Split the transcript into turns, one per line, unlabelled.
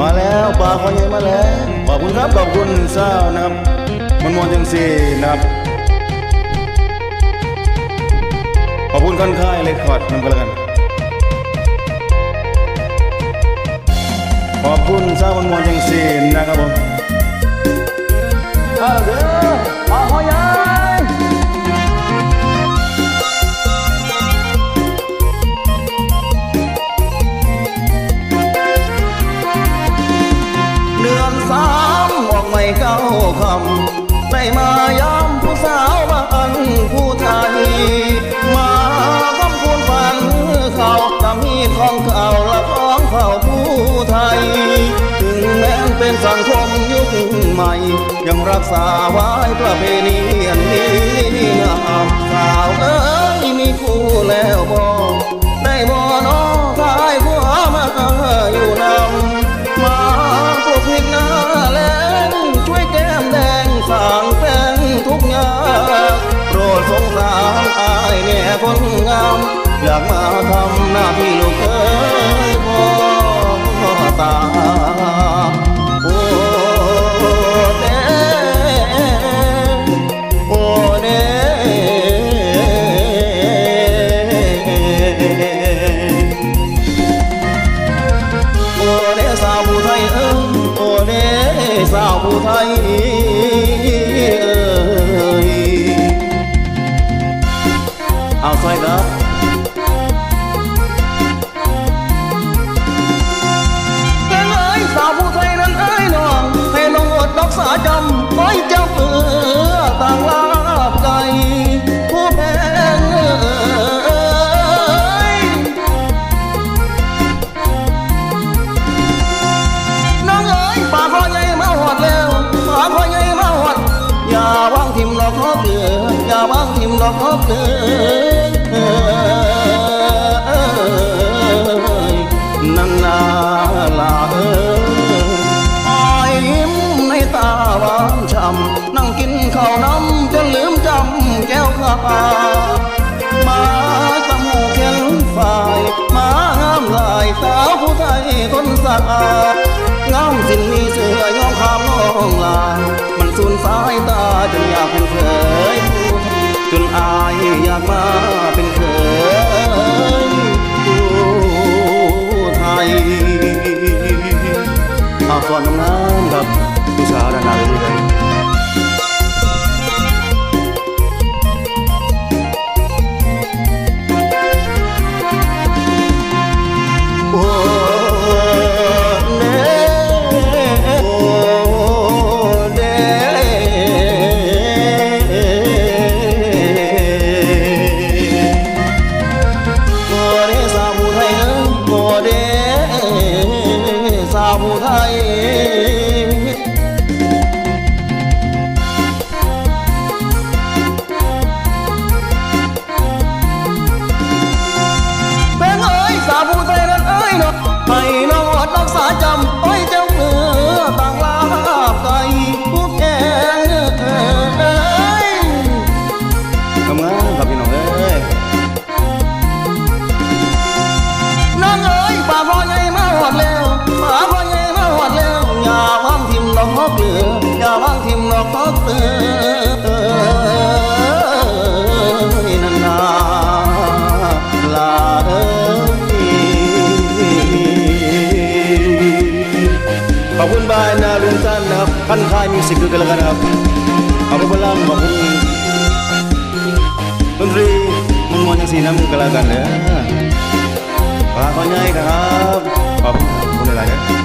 มาแล้วปลาคอใหญ่มาแล้ว ขอบคุณครับ ขอบคุณเศร้านะครับ มันมวนจังสีนะครับ ขอบคุณค่อนค่ายเลยคอร์ดมันก็แล้วกัน ขอบคุณเศร้ามันมวนจังสีนะครับผมเอาเด้อ คำได้มายามผู้สาวบ้านผู้ไทยมาคำคูณฝันเขากำมีของเขาและของเขาผู้ไทย ถึงแม้เป็นสังคมยุคใหม่ ยังรักษาไว้ประเพณีอันนี้งามสาวเอ้ยมีคู่ แน่คนงาม อยากมาทำหน้าที่ลูกเอ้ยพ่อตา โอ้เด้โอ้เด้โอ้เด้สาวผู้ไทยเอ้ยโอ้เด้สาวผู้ไทย khoai gấp em ơi sao phụ thầy nên ai lòng thầy lòng ngột đọc xả trầm khói treo cửa tàng lá cây của em ơi. Nắng ơi, bà khoai nhây máu hoạt leo bà khoai nhây máu hoạt, nhà băng tìm lọc hót lửa, nhà băng tìm lọc hót lửa. านช่ำนั่งกินข้าวน้ำจนลืมจำแก้วข้ามาตะมูเข็นฝ่ายมางามลายสาวผู้ไทยคนสะอาดงามสิ้นมีเสือยองคามน้องลามันสูญสายตาจนอยากเป็นเคยผู้ไทยจนอายอยากมาเป็นเคยผู้ไทยอาส่วนน้ำๆครับ 就是阿当那的人。 ขอบคุณบายนาลุงสั้นนะครับพันค่ายมิวสิกด้วยกันแล้วกันนะครับขอบคุณลังขอบคุณดนตรีมันมวนยังสีน้ำกันแล้วกันเลยปลาคอใหญ่ครับขอบคุณหลายๆนะ